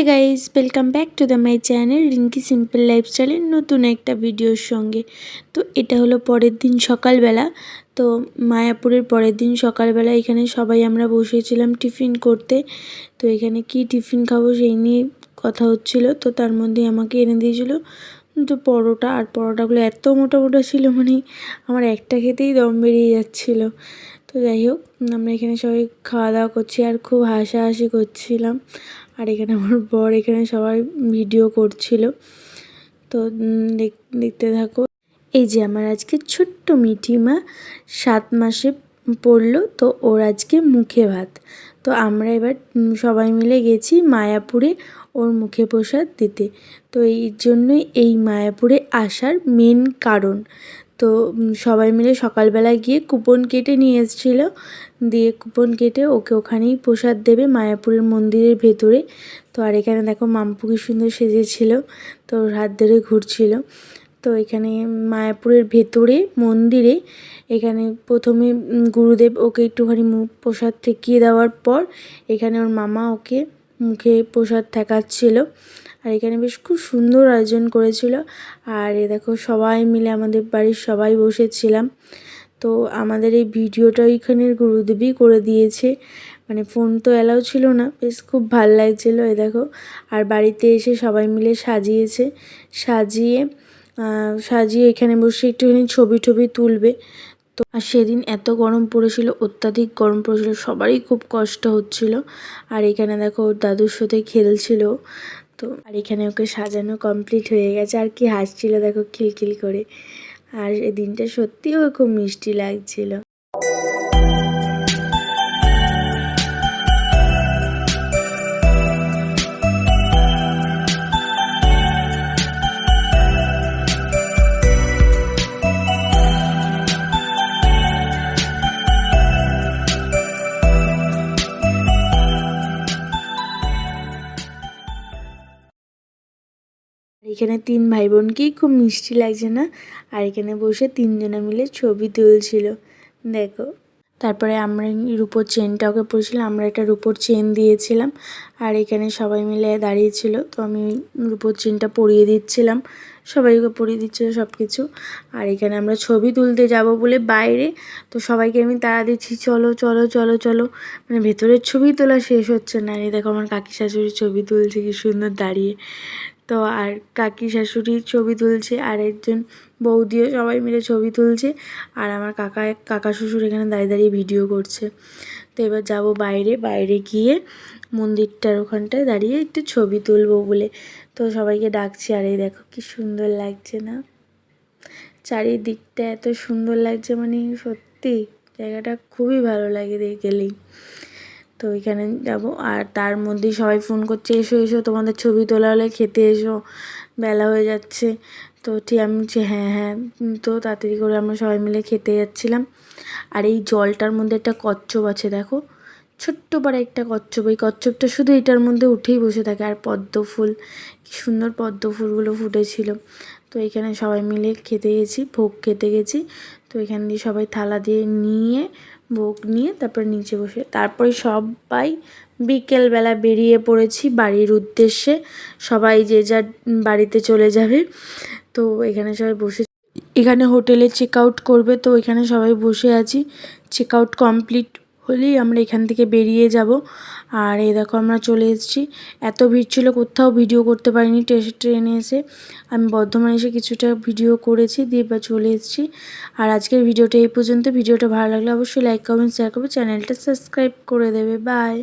Hi guys welcome back to the my channel Rinki simple লাইফস্টাইলের নতুন একটা ভিডিওর সঙ্গে। তো এটা হলো পরের দিন সকালবেলা। তো মায়াপুরের পরের দিন সকালবেলা এখানে সবাই আমরা বসেছিলাম টিফিন করতে। তো এখানে কি টিফিন খাব সেই নিয়ে কথা হচ্ছিল। তো তার মধ্যে আমাকে এনে দিয়েছিল। তো পরোটা আর পরোটাগুলো এত মোটা মোটা ছিল মানে আমার একটা খেতেই দম বেরিয়ে যাচ্ছিল। তো যাই হোক, আমরা এখানে সবাই খাওয়া দাওয়া করছি আর খুব হাসাহাসি করছিলাম। আর এখানে আমার বর এখানে সবাই ভিডিও করছিল। তো দেখতে থাকো। এই যে আমার আজকে ছোট্ট মিঠিমা সাত মাসে পড়ল, তো ওর আজকে মুখে ভাত। তো আমরা এবার সবাই মিলে গেছি মায়াপুরে ওর মুখে প্রসাদ দিতে। তো এই জন্যই এই মায়াপুরে আসার মেন কারণ। তো সবাই মিলে সকালবেলা গিয়ে কুপন কেটে নিয়ে এসেছিল। দিয়ে কুপন কেটে ওকে ওখানেই প্রসাদ দেবে মায়াপুরের মন্দিরের ভেতরে। তো আর এখানে দেখো মাম্পু কি সুন্দর সেজেছিল, তো হাত ধরে ঘুরছিল। তো এখানে মায়াপুরের ভেতরে মন্দিরে এখানে প্রথমে গুরুদেব ওকে একটুখানি প্রসাদ ঠেকিয়ে দেওয়ার পর এখানে ওর মামা ওকে মুখে প্রসাদ ঠেকাচ্ছিল। আর এখানে বেশ খুব সুন্দর আয়োজন করেছিল। আর এ দেখো, সবাই মিলে আমাদের বাড়ির সবাই বসেছিলাম। তো আমাদের এই ভিডিওটা ওইখানের গুরুদেবই করে দিয়েছে। মানে ফোন তো অ্যালাউ ছিল না, বেশ খুব ভালো লাগছিল, এ দেখো। আর বাড়িতে এসে সবাই মিলে সাজিয়েছে। সাজিয়ে সাজিয়ে এখানে বসে একটুখানি ছবি টবি তুলবে। তো আর সেদিন এত গরম পড়েছিল, অত্যাধিক গরম পড়েছিল, সবারই খুব কষ্ট হচ্ছিল। আর এখানে দেখো ওর দাদুর সাথে খেলছিল। তো আর এখানে ওকে সাজানো কমপ্লিট হয়ে গেছে। আর কি হাসছিল, দেখো খিলখিল করে। আর এই দিনটা সত্যিও খুব মিষ্টি লাগছিল। এখানে তিন ভাই বোনকেই খুব মিষ্টি লাগছে না? আর এখানে বসে তিনজনে মিলে ছবি তুলছিল। দেখো। তারপরে আমরা রুপোর চেনটা ওকে পড়েছিলাম, আমরা একটা রুপোর চেন দিয়েছিলাম, আর এখানে সবাই মিলে দাঁড়িয়েছিল। তো আমি রুপোর চেনটা পরিয়ে দিচ্ছিলাম। সবাই ওকে পরিয়ে দিচ্ছিল সব কিছু আর এখানে আমরা ছবি তুলতে যাব বলে বাইরে। তো সবাইকে আমি তাড়া দিচ্ছি, চলো চলো চলো চলো। মানে ভেতরের ছবি তোলা শেষ হচ্ছে না। এই দেখো আমার কাকি শাশুড়ির ছবি তুলছে, কি সুন্দর দাঁড়িয়ে। তো আর কাকি শাশুড়ি ছবি তুলছে, আর একজন বৌদিও সবাই মিলে ছবি তুলছে, আর আমার কাকা কাকা শ্বশুর এখানে দাঁড়িয়ে দাঁড়িয়ে ভিডিও করছে। তো এবার যাব বাইরে বাইরে গিয়ে মন্দিরটার ওখানটায় দাঁড়িয়ে একটু ছবি তুলবো বলে। তো সবাইকে ডাকছি, আর এই দেখো কি সুন্দর লাগছে না? চারিদিকটা এত সুন্দর লাগছে মানে সত্যি জায়গাটা খুবই ভালো লাগে গেলেই তো ওইখানে যাব। আর তার মধ্যেই সবাই ফোন করছে, এসো এসো, তোমাদের ছবি তোলা হলে খেতে এসো। বেলা হয়ে যাচ্ছে। তো ঠিক আমি বলছি হ্যাঁ হ্যাঁ। তো তাড়াতাড়ি করে আমরা সবাই মিলে খেতে যাচ্ছিলাম। আর এই জলটার মধ্যে একটা কচ্ছপ আছে, দেখো। ছোট্ট পাড়া একটা কচ্ছপ। ওই কচ্ছপটা শুধু এটার মধ্যে উঠেই বসে থাকে। আর পদ্ম ফুল, কী সুন্দর পদ্ম ফুলগুলো ফুটেছিল। তো এখানে সবাই মিলে খেতে গেছি, ভোগ খেতে গেছি। তো এখান দিয়ে সবাই থালা দিয়ে নিয়ে ভোগ নিয়ে তারপর নিচে বসে, তারপরে সবাই বিকেলবেলা বেরিয়ে পড়েছি বাড়ির উদ্দেশ্যে। সবাই যে যার বাড়িতে চলে যাবে, তো এখানে সবাই বসে, এখানে হোটেলে চেক আউট করবে, তো এখানে সবাই বসে আছি। চেক আউট কমপ্লিট হলেই আমরা এখান থেকে বেরিয়ে যাব। আর এই দেখো আমরা চলে এসেছি। এত ভিড় ছিল, কোথাও ভিডিও করতে পারিনি ট্রেনে এসে। আমি বর্ধমানে এসে কিছুটা ভিডিও করেছি, দিয়ে বা চলে এসেছি। আর আজকের ভিডিওটা এই পর্যন্ত। ভিডিওটা ভালো লাগলে অবশ্যই লাইক কমেন্ট শেয়ার করবে। চ্যানেলটা সাবস্ক্রাইব করে দেবে। বাই